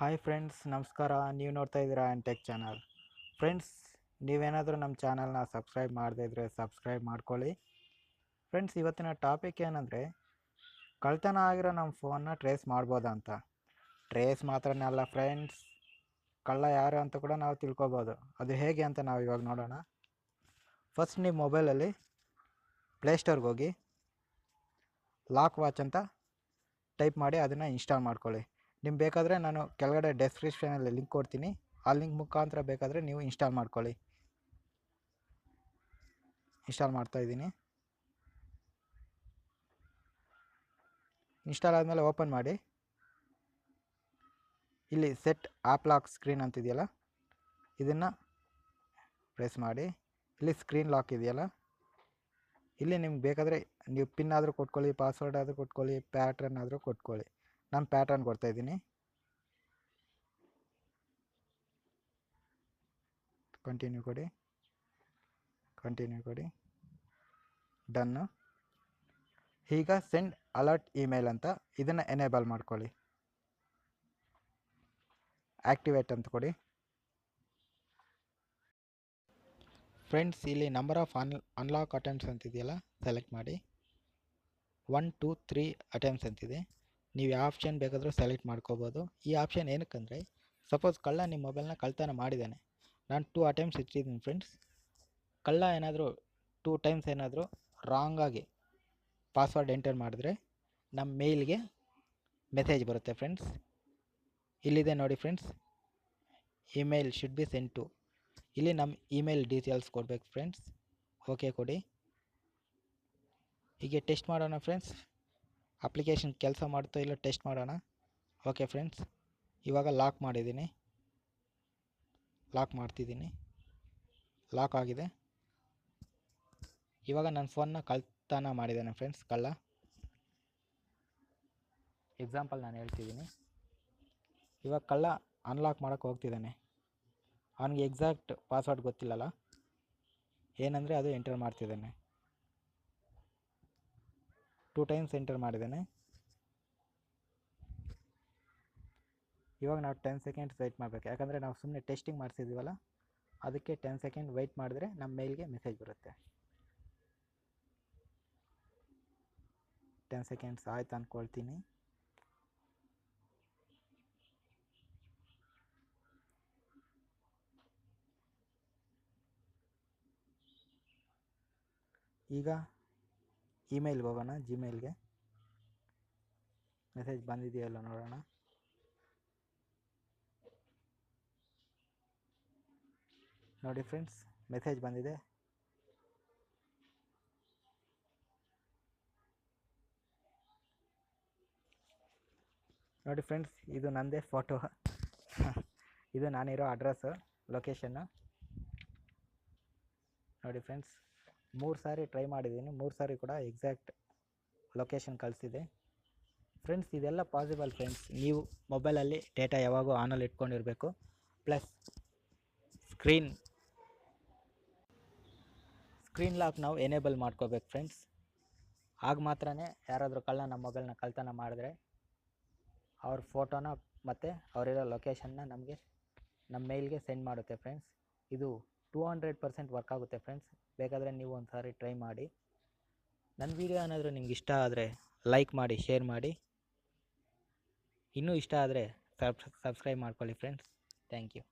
Hi friends ನಮಸ್ಕಾರ. ನೀವು ನೋಡ್ತಾ ಇದ್ದೀರಾ ಟೆಕ್ ಚಾನಲ್ ಫ್ರೆಂಡ್ಸ್ ನೀವೇನಾದರೂ ನಮ್ಮ ಚಾನಲ್ನ ಸಬ್ಸ್ಕ್ರೈಬ್ ಮಾಡದೇ ಇದ್ದರೆ ಸಬ್ಸ್ಕ್ರೈಬ್ ಮಾಡ್ಕೊಳ್ಳಿ. ಫ್ರೆಂಡ್ಸ್ ಇವತ್ತಿನ ಟಾಪಿಕ್ ಏನಂದರೆ ಕಳ್ತನ ಆಗಿರೋ ನಮ್ಮ ಫೋನ್ನ ಟ್ರೇಸ್ ಮಾಡ್ಬೋದಾ ಅಂತ. ಟ್ರೇಸ್ ಮಾತ್ರನೇ ಅಲ್ಲ ಫ್ರೆಂಡ್ಸ್ ಕಳ್ಳ ಯಾರು ಅಂತ ಕೂಡ ನಾವು ತಿಳ್ಕೊಬೋದು. ಅದು ಹೇಗೆ ಅಂತ ನಾವು ಇವಾಗ ನೋಡೋಣ. ಫಸ್ಟ್ ನೀವು ಮೊಬೈಲಲ್ಲಿ ಪ್ಲೇಸ್ಟೋರ್ಗೆ ಹೋಗಿ ಲಾಕ್ ವಾಚ್ ಅಂತ ಟೈಪ್ ಮಾಡಿ ಅದನ್ನು ಇನ್ಸ್ಟಾಲ್ ಮಾಡ್ಕೊಳ್ಳಿ. ನಿಮ್ಗೆ ಬೇಕಾದರೆ ನಾನು ಕೆಳಗಡೆ ಡೆಸ್ಕ್ರಿಪ್ಷನಲ್ಲಿ ಲಿಂಕ್ ಕೊಡ್ತೀನಿ. ಆ ಲಿಂಕ್ ಮುಖಾಂತರ ಬೇಕಾದರೆ ನೀವು ಇನ್ಸ್ಟಾಲ್ ಮಾಡ್ಕೊಳ್ಳಿ. ಇನ್ಸ್ಟಾಲ್ ಮಾಡ್ತಾ ಇದ್ದೀನಿ. ಇನ್ಸ್ಟಾಲ್ ಆದಮೇಲೆ ಓಪನ್ ಮಾಡಿ. ಇಲ್ಲಿ ಸೆಟ್ ಆ್ಯಪ್ ಲಾಕ್ ಸ್ಕ್ರೀನ್ ಅಂತಿದೆಯಲ್ಲ ಇದನ್ನು ಪ್ರೆಸ್ ಮಾಡಿ. ಇಲ್ಲಿ ಸ್ಕ್ರೀನ್ ಲಾಕ್ ಇದೆಯಲ್ಲ, ಇಲ್ಲಿ ನಿಮ್ಗೆ ಬೇಕಾದರೆ ನೀವು ಪಿನ್ ಆದರೂ ಕೊಟ್ಕೊಳ್ಳಿ ಪಾಸ್ವರ್ಡ್ ಆದರೂ ಕೊಟ್ಕೊಳ್ಳಿ ಪ್ಯಾಟ್ರನ್ ಆದರೂ ಕೊಟ್ಕೊಳ್ಳಿ. ನಾನು ಪ್ಯಾಟರ್ನ್ ಕೊಡ್ತಾ ಇದ್ದೀನಿ. ಕಂಟಿನ್ಯೂ ಕೊಡಿ. ಕಂಟಿನ್ಯೂ ಕೊಡಿ. ಡನ್ನು ಈಗ ಸೆಂಡ್ ಅಲರ್ಟ್ ಇಮೇಲ್ ಅಂತ ಇದನ್ನು ಎನೇಬಲ್ ಮಾಡ್ಕೊಳ್ಳಿ. ಆ್ಯಕ್ಟಿವೇಟ್ ಅಂತ ಕೊಡಿ. ಫ್ರೆಂಡ್ಸ್ ಇಲ್ಲಿ number of un unlock attempts ಅಂತಿದೆಯಲ್ಲ? Select ಮಾಡಿ. ಒನ್ ಟೂ ತ್ರೀ ಅಟೆಂಪ್ಟ್ಸ್ ಅಂತಿದೆ. ನೀವು ಯಾವ ಆಪ್ಷನ್ ಬೇಕಾದರೂ ಸೆಲೆಕ್ಟ್ ಮಾಡ್ಕೋಬೋದು. ಈ ಆಪ್ಷನ್ ಏನಕ್ಕಂದರೆ ಸಪೋಸ್ ಕಳ್ಳ ನಿಮ್ಮ ಮೊಬೈಲ್ನ ಕಳ್ತನ ಮಾಡಿದ್ದಾನೆ. ನಾನು ಟೂ ಅಟೆಮ್ಸ್ ಇಟ್ಟಿದ್ದೀನಿ ಫ್ರೆಂಡ್ಸ್ ಕಳ್ಳ ಏನಾದರೂ ಟೂ ಟೈಮ್ಸ್ ಏನಾದರೂ ರಾಂಗಾಗಿ ಪಾಸ್ವರ್ಡ್ ಎಂಟರ್ ಮಾಡಿದ್ರೆ ನಮ್ಮ ಮೇಲ್ಗೆ ಮೆಸೇಜ್ ಬರುತ್ತೆ ಫ್ರೆಂಡ್ಸ್ ಇಲ್ಲಿದೆ ನೋಡಿ friends email should be send to ಇಲ್ಲಿ ನಮ್ಮ ಇಮೇಲ್ ಡೀಟೇಲ್ಸ್ ಕೊಡ್ಬೇಕು ಫ್ರೆಂಡ್ಸ್ ಓಕೆ ಕೊಡಿ. ಹೀಗೆ ಟೆಸ್ಟ್ ಮಾಡೋಣ ಫ್ರೆಂಡ್ಸ್ ಅಪ್ಲಿಕೇಶನ್ ಕೆಲಸ ಮಾಡ್ತೋ ಇಲ್ಲ ಟೆಸ್ಟ್ ಮಾಡೋಣ? ಓಕೆ ಫ್ರೆಂಡ್ಸ್, ಇವಾಗ ಲಾಕ್ ಮಾಡಿದ್ದೀನಿ. ಲಾಕ್ ಮಾಡ್ತಿದ್ದೀನಿ. ಲಾಕ್ ಆಗಿದೆ. ಇವಾಗ ನನ್ನ ಫೋನ್ನ ಕಳ್ತನ ಮಾಡಿದ್ದಾನೆ ಫ್ರೆಂಡ್ಸ್, ಕಳ್ಳ. ಎಕ್ಸಾಂಪಲ್ ನಾನು ಹೇಳ್ತಿದ್ದೀನಿ. ಇವಾಗ ಕಳ್ಳ ಅನ್ಲಾಕ್ ಮಾಡೋಕ್ಕೆ ಹೋಗ್ತಿದ್ದಾನೆ. ಅವನಿಗೆ ಎಕ್ಸಾಕ್ಟ್ ಪಾಸ್ವರ್ಡ್ ಗೊತ್ತಿಲ್ಲಲ್ಲ? ಏನಂದರೆ ಅದು ಎಂಟರ್ ಮಾಡ್ತಿದ್ದಾನೆ. ಟೂ ಟೈಮ್ಸ್ ಎಂಟರ್ ಮಾಡಿದ್ದೇನೆ. ಇವಾಗ ನಾವು ಟೆನ್ ಸೆಕೆಂಡ್ಸ್ ವೆಯ್ಟ್ ಮಾಡಬೇಕು. ಯಾಕಂದರೆ ನಾವು ಸುಮ್ಮನೆ ಟೆಸ್ಟಿಂಗ್ ಮಾಡಿಸಿದ್ದೀವಲ್ಲ ಅದಕ್ಕೆ ಟೆನ್ ಸೆಕೆಂಡ್ ವೆಯ್ಟ್ ಮಾಡಿದ್ರೆ ನಮ್ಮ ಮೇಲ್ಗೆ ಮೆಸೇಜ್ ಬರುತ್ತೆ. ಟೆನ್ ಸೆಕೆಂಡ್ಸ್ ಆಯ್ತು ಅಂದ್ಕೊಳ್ತೀನಿ ಈಗ ಇಮೇಲ್ಗೆ ಹೋಗೋಣ ಜಿಮೇಲ್ಗೆ ಮೆಸೇಜ್ ಬಂದಿದೆಯಲ್ಲ ನೋಡೋಣ. ನೋಡಿ ಫ್ರೆಂಡ್ಸ್ ಮೆಸೇಜ್ ಬಂದಿದೆ. ನೋಡಿ ಫ್ರೆಂಡ್ಸ್ ಇದು ನನ್ನದೇ ಫೋಟೋ ಇದು ನಾನಿರೋ ಅಡ್ರೆಸ್ಸು ಲೊಕೇಶನ್ನು ನೋಡಿ ಫ್ರೆಂಡ್ಸ್ ಮೂರು ಸಾರಿ ಟ್ರೈ ಮಾಡಿದ್ದೀನಿ ಮೂರು ಸಾರಿ ಕೂಡ ಎಕ್ಸಾಕ್ಟ್ ಲೊಕೇಶನ್ ಕಳಿಸಿದೆ. ಫ್ರೆಂಡ್ಸ್ ಇದೆಲ್ಲ ಪಾಸಿಬಲ್ ಫ್ರೆಂಡ್ಸ್ ನೀವು ಮೊಬೈಲಲ್ಲಿ ಡೇಟಾ ಯಾವಾಗೂ ಆನಲ್ಲಿ ಇಟ್ಕೊಂಡಿರಬೇಕು. ಪ್ಲಸ್ ಸ್ಕ್ರೀನ್ ಸ್ಕ್ರೀನ್ ಲಾಕ್ ನಾವು ಎನೇಬಲ್ ಮಾಡ್ಕೋಬೇಕು ಫ್ರೆಂಡ್ಸ್ ಆಗ ಮಾತ್ರ ಯಾರಾದರೂ ಕಳ್ಳ ನಮ್ಮ ಮೊಬೈಲ್ನ ಕಳ್ತನ ಮಾಡಿದ್ರೆ ಅವ್ರ ಫೋಟೋನ ಮತ್ತು ಅವರಿರೋ ಲೊಕೇಶನ್ನ ನಮಗೆ ನಮ್ಮ ಮೇಲ್ಗೆ ಸೆಂಡ್ ಮಾಡುತ್ತೆ ಫ್ರೆಂಡ್ಸ್ ಇದು ಟೂ ಹಂಡ್ರೆಡ್ ಪರ್ಸೆಂಟ್ ವರ್ಕ್ ಆಗುತ್ತೆ ಫ್ರೆಂಡ್ಸ್ ಬೇಕಾದರೆ ನೀವು ಒಂದು ಸಾರಿ ಟ್ರೈ ಮಾಡಿ. ನನ್ನ ವಿಡಿಯೋ ಏನಾದರೂ ನಿಮ್ಗೆ ಇಷ್ಟ ಆದರೆ ಲೈಕ್ ಮಾಡಿ ಶೇರ್ ಮಾಡಿ. ಇನ್ನೂ ಇಷ್ಟ ಆದರೆ ಸಬ್ ಸಬ್ಸ್ಕ್ರೈಬ್ ಮಾಡ್ಕೊಳ್ಳಿ ಫ್ರೆಂಡ್ಸ್ ಥ್ಯಾಂಕ್ ಯು